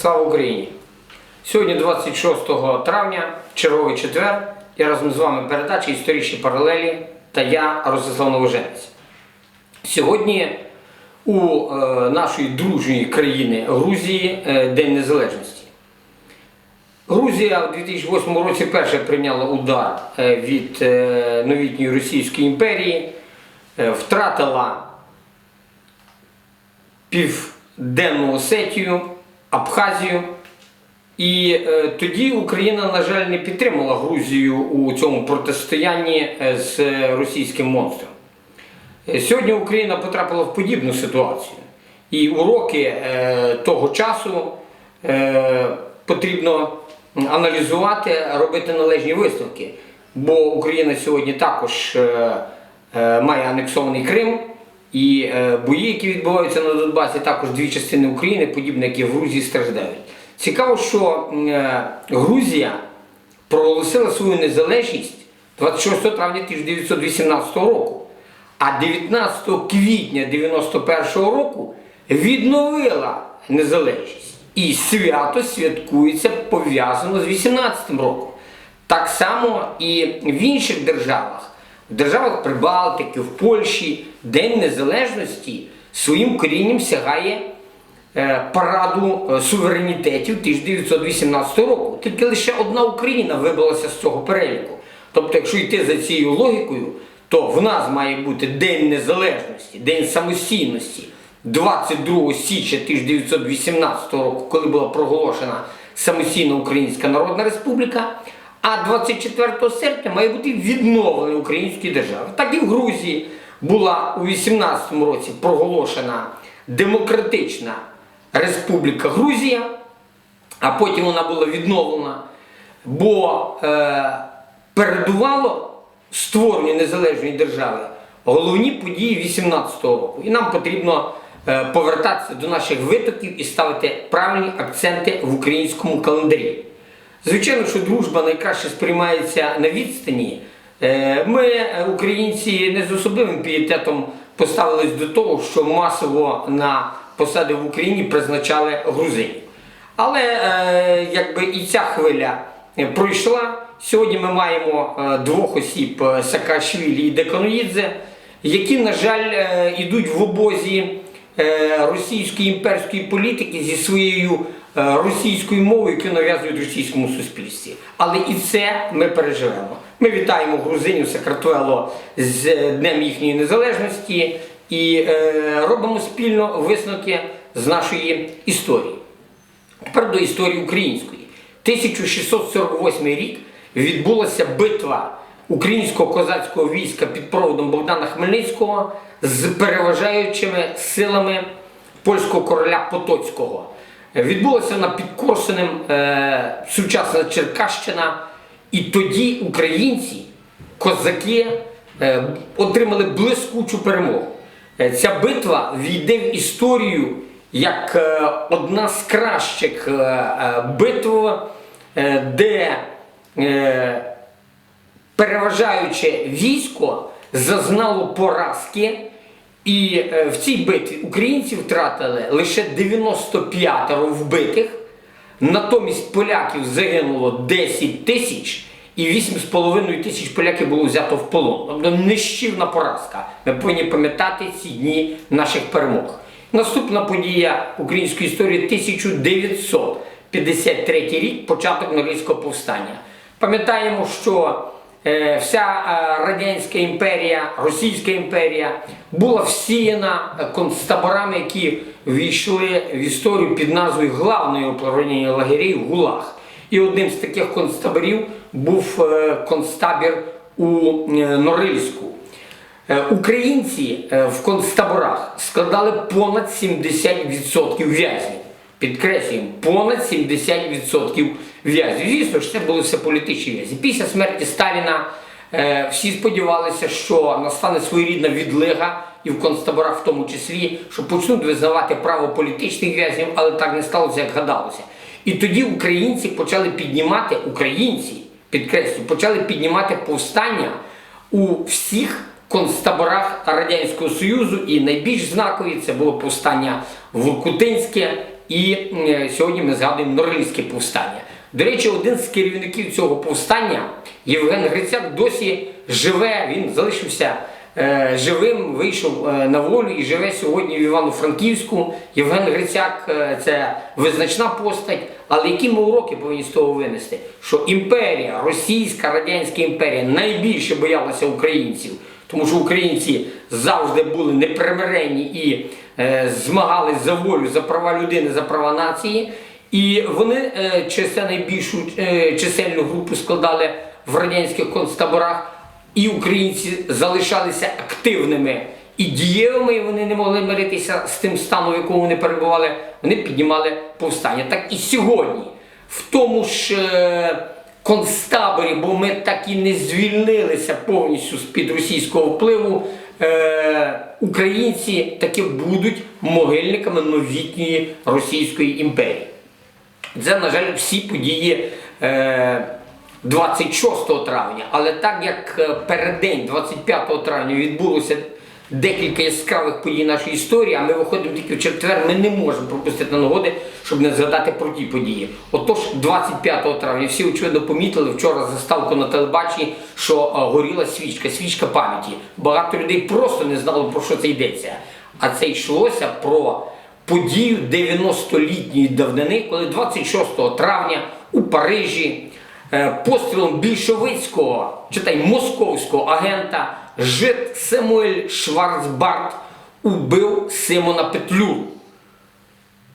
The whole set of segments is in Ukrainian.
Слава Україні! Сьогодні 26 травня, черговий четвер, і разом з вами передача Історичні паралелі та я, Ростислав Новоженець. Сьогодні у е, нашої дружньої країни Грузії е, День Незалежності. Грузія в 2008 році перше прийняла удар е, від е, новітньої Російської імперії, е, втратила Південну Осетію, Абхазію. І е, тоді Україна, на жаль, не підтримала Грузію у цьому протистоянні е, з російським монстром. Е, Сьогодні Україна потрапила в подібну ситуацію. І уроки е, того часу е, потрібно аналізувати, робити належні висновки. Бо Україна сьогодні також е, е, має анексований Крим, і е, бої, які відбуваються на Донбасі, також дві частини України, подібно як і в Грузії, страждають. Цікаво, що е, Грузія проголосила свою незалежність 26 травня 1918 року, а 19 квітня 91 року відновила незалежність. І свято святкується пов'язано з 18 роком. Так само і в інших державах, в державах Прибалтики, в Польщі, День Незалежності своїм корінням сягає е, параду е, суверенітетів 1918 року. Тільки лише одна Україна вибилася з цього переліку. Тобто, якщо йти за цією логікою, то в нас має бути День Незалежності, День самостійності 22 січня 1918 року, коли була проголошена самостійна Українська Народна Республіка. А 24 серпня має бути відновлена української держави. Так і в Грузії була у 18 році проголошена Демократична Республіка Грузія, а потім вона була відновлена, бо е, передувало створенню незалежної держави головні події 18-го року. І нам потрібно е, повертатися до наших витоків і ставити правильні акценти в українському календарі. Звичайно, що дружба найкраще сприймається на відстані. Е, Ми, українці, не з особливим пієтетом поставились до того, що масово на посади в Україні призначали грузинів. Але е, якби і ця хвиля пройшла. Сьогодні ми маємо е, двох осіб Саакашвілі і Деканоїдзе, які, на жаль, йдуть в обозі російської імперської політики зі своєю е, російською мовою, яку нав'язують російському суспільстві. Але і це ми переживемо. Ми вітаємо грузинів Сакартвело з е, Днем їхньої незалежності і е, робимо спільно висновки з нашої історії. Тепер до історії української. 1648 рік відбулася битва українського козацького війська під проводом Богдана Хмельницького з переважаючими силами польського короля Потоцького. Відбулася вона Підкорсенем е, сучасна Черкащина. І тоді українці, козаки, е, отримали блискучу перемогу. Е, Ця битва війде в історію як е, одна з кращих е, е, битв, е, де е, переважаюче військо зазнало поразки, і е, в цій битві українці втратили лише 95 вбитих, натомість поляків загинуло 10 тисяч. І 8,5 тисяч поляків було взято в полон. Тобто нищівна поразка. Ми повинні пам'ятати ці дні наших перемог. Наступна подія української історії 1953 рік, початок Норильського повстання. Пам'ятаємо, що вся е, Радянська імперія, Російська імперія була всіяна е, концтаборами, які війшли в історію під назвою главної управління лагерів ГУЛАГ. І одним з таких концтаборів був е, концтабір у е, Норильську. Е, Українці е, в концтаборах складали понад 70% в'язнів. Підкреслюємо, понад 70% в'язнів. Звісно ж, це були все політичні в'язні. Після смерті Сталіна е, всі сподівалися, що настане своєрідна відлига, і в концтаборах в тому числі, що почнуть визнавати право політичних в'язнів, але так не сталося, як гадалося. І тоді українці почали піднімати, українці, підкреслюю, почали піднімати повстання у всіх концтаборах Радянського Союзу, і найбільш знакові це було повстання Воркутинське І е, сьогодні ми згадуємо Норильське повстання. До речі, один з керівників цього повстання, Євген Грицяк, досі живе, він залишився е, живим, вийшов е, на волю і живе сьогодні в Івано-Франківську. Євген Грицяк е, це визначна постать. Але які ми уроки повинні з того винести? Що імперія, Російська Радянська імперія найбільше боялася українців, тому що українці завжди були непримиренні і змагались за волю, за права людини, за права нації. І вони е, чи це найбільшу е, чисельну групу складали в радянських концтаборах, і українці залишалися активними і дієвими, і вони не могли миритися з тим станом, в якому вони перебували. Вони піднімали повстання. Так і сьогодні, в тому ж е, концтаборі, бо ми так і не звільнилися повністю з-під російського впливу. Е, українці таки будуть могильниками новітньої Російської імперії. Це, на жаль, всі події е, 26 травня. Але так як е, переддень 25 травня відбулося декілька яскравих подій нашої історії, а ми виходимо тільки в четвер, ми не можемо пропустити нагоди, щоб не згадати про ті події. Отож, 25 травня всі очевидно помітили вчора заставку на телебаченні, що е, горіла свічка, свічка пам'яті. Багато людей просто не знали, про що це йдеться. А це йшлося про подію 90-літньої давнини, коли 26 травня у Парижі е, пострілом більшовицького, читай московського агента жит Семуель Шварцбарт убив Симона Петлюру,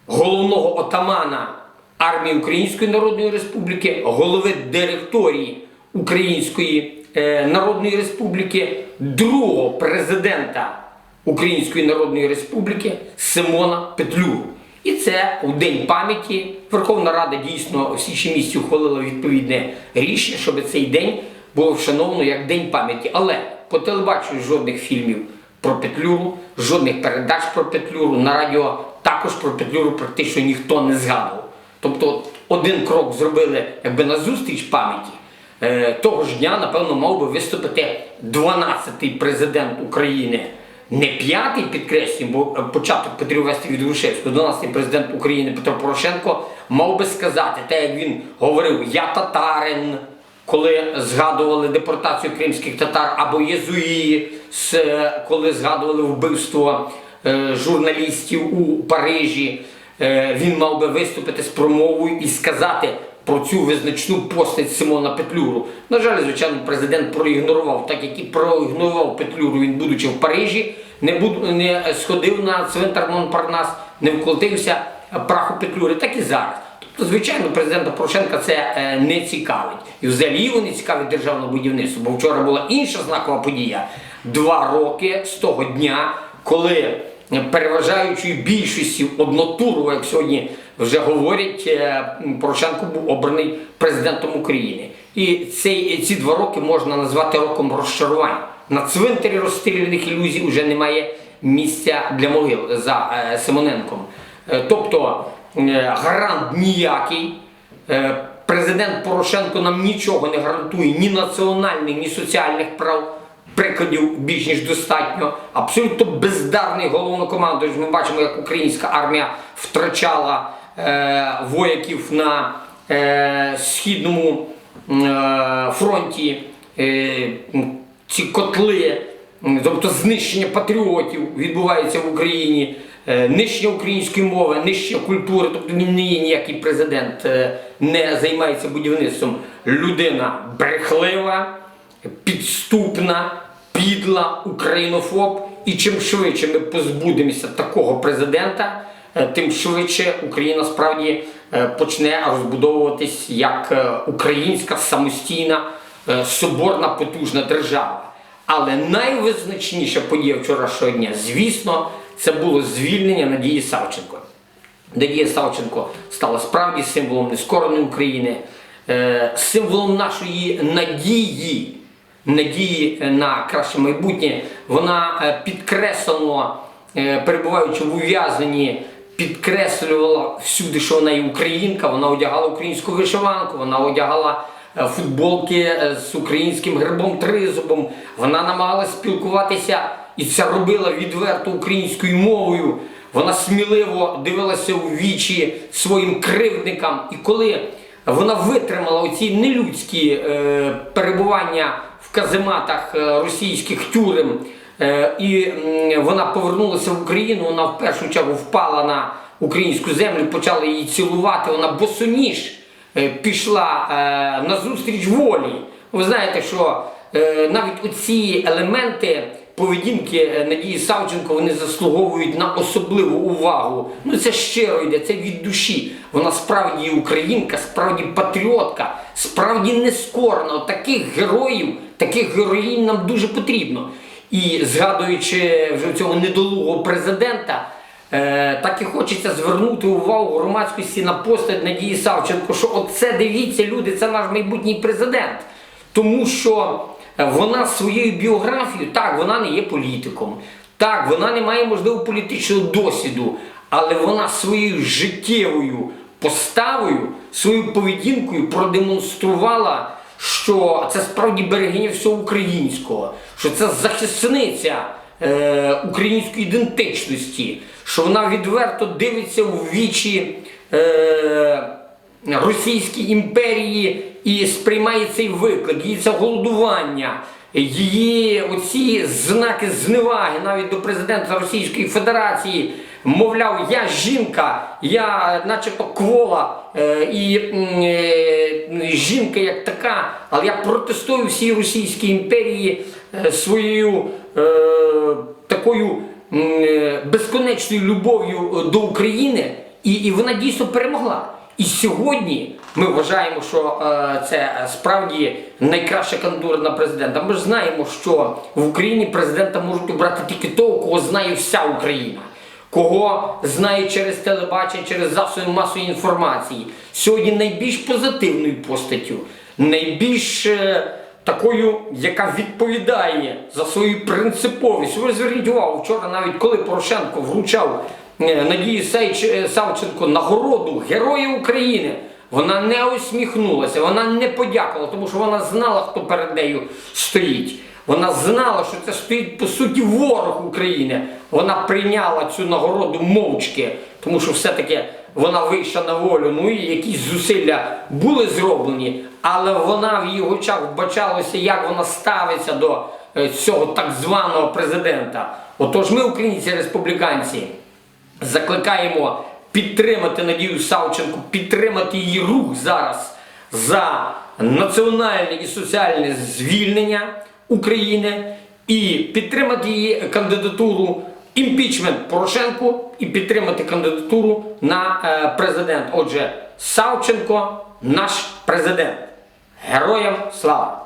головного отамана армії Української Народної Республіки, голови директорії Української е, Народної Республіки, другого президента Української Народної Республіки Симона Петлюру. І це у День пам'яті Верховна Рада дійсно в січні місяці ухвалила відповідне рішення, щоб цей день було вшановано як День пам'яті. Але по телебаченню жодних фільмів про Петлюру, жодних передач про Петлюру, на радіо також про Петлюру практично ніхто не згадував. Тобто один крок зробили якби на зустріч пам'яті. Е, того ж дня, напевно, мав би виступити 12-й президент України. Не п'ятий підкреслюю, бо е, початок потрібно вести від Грушевського, 12-й президент України Петро Порошенко мав би сказати, те, як він говорив, я татарин, коли згадували депортацію кримських татар, або єзуї, е, коли згадували вбивство е, журналістів у Парижі. Е, він мав би виступити з промовою і сказати про цю визначну постать Симона Петлюру. На жаль, звичайно, президент проігнорував, так як і проігнорував Петлюру, він, будучи в Парижі, не, буд, не сходив на цвинтар Монпарнас, не вколотився праху Петлюри, так і зараз. Тобто, звичайно, президента Порошенка це е, не цікавить. І взагалі його не цікавить державне будівництво, бо вчора була інша знакова подія. Два роки з того дня, коли переважаючою більшістю однотуру, як сьогодні вже говорять, е, Порошенко був обраний президентом України. І цей, ці два роки можна назвати роком розчарувань. На цвинтарі розстріляних ілюзій вже немає місця для могил за е, Симоненком. Е, тобто е, гарант ніякий. Е, Президент Порошенко нам нічого не гарантує ні національних, ні соціальних прав. Прикладів більш ніж достатньо. Абсолютно бездарний головнокомандуючий. Ми бачимо, як українська армія втрачала е, вояків на е, східному е, фронті. Е, ці котли, тобто знищення патріотів відбувається в Україні, е, нищення української мови, нищення культури. Тобто не є ніякий президент, е, не займається будівництвом. Людина брехлива підступна, підла, українофоб. І чим швидше ми позбудемося такого президента, е, тим швидше Україна справді е, почне розбудовуватись як українська самостійна, соборна, потужна держава. Але найвизначніша подія вчорашнього дня, звісно, це було звільнення Надії Савченко. Надія Савченко стала справді символом нескореної України, е, символом нашої надії, надії на краще майбутнє. Вона е, підкреслено, е, перебуваючи в ув'язненні, підкреслювала всюди, що вона є українка, вона одягала українську вишиванку, вона одягала е, футболки е, з українським гербом тризубом, вона намагалась спілкуватися і це робила відверто українською мовою. вона сміливо дивилася у вічі своїм кривдникам. І коли вона витримала оці нелюдські е, перебування в казематах е, російських тюрем, е, і вона повернулася в Україну, вона в першу чергу впала на українську землю, почала її цілувати. Вона босоніж е, пішла е, на зустріч волі. Ви знаєте, що е, навіть оці елементи поведінки е, Надії Савченко вони заслуговують на особливу увагу. Ну це щиро йде, це від душі. Вона справді українка, справді патріотка, справді нескорна. От Таких героїв, таких героїнь нам дуже потрібно. І згадуючи вже цього недолугого президента. Е, так і хочеться звернути увагу громадськості на постать Надії Савченко, що оце дивіться, люди, це наш майбутній президент. Тому що вона своєю біографією, так, вона не є політиком, так, вона не має можливо політичного досвіду, але вона своєю життєвою поставою, своєю поведінкою продемонструвала, що це справді берегиня всього українського, що це захисниця е, української ідентичності, що вона відверто дивиться у вічі. Е, Російській імперії і сприймає цей виклик, її це голодування, її оці знаки зневаги навіть до президента Російської Федерації. Мовляв, я жінка, я начебто квола е, і е, жінка як така, але я протестую всій Російській імперії е, своєю такою безконечною любов'ю до України, і, і вона дійсно перемогла. І сьогодні ми вважаємо, що е, це справді найкраща кандидатура на президента. Ми ж знаємо, що в Україні президента можуть обрати тільки того, кого знає вся Україна, кого знає через телебачення, через засоби масової інформації. Сьогодні найбільш позитивною постаттю, найбільш е, такою, яка відповідає за свою принциповість. Ви зверніть увагу, вчора навіть коли Порошенко вручав Надії Сейч- е, Савченко нагороду Героя України. Вона не усміхнулася, вона не подякувала, тому що вона знала, хто перед нею стоїть. Вона знала, що це стоїть по суті ворог України. Вона прийняла цю нагороду мовчки, тому що все-таки вона вийшла на волю. Ну і якісь зусилля були зроблені, але вона в її очах вбачалося, як вона ставиться до е, цього так званого президента. Отож, ми, українці республіканці, закликаємо підтримати Надію Савченко, підтримати її рух зараз за національне і соціальне звільнення України і підтримати її кандидатуру імпічмент Порошенку і підтримати кандидатуру на е, президент. Отже, Савченко наш президент. Героям слава!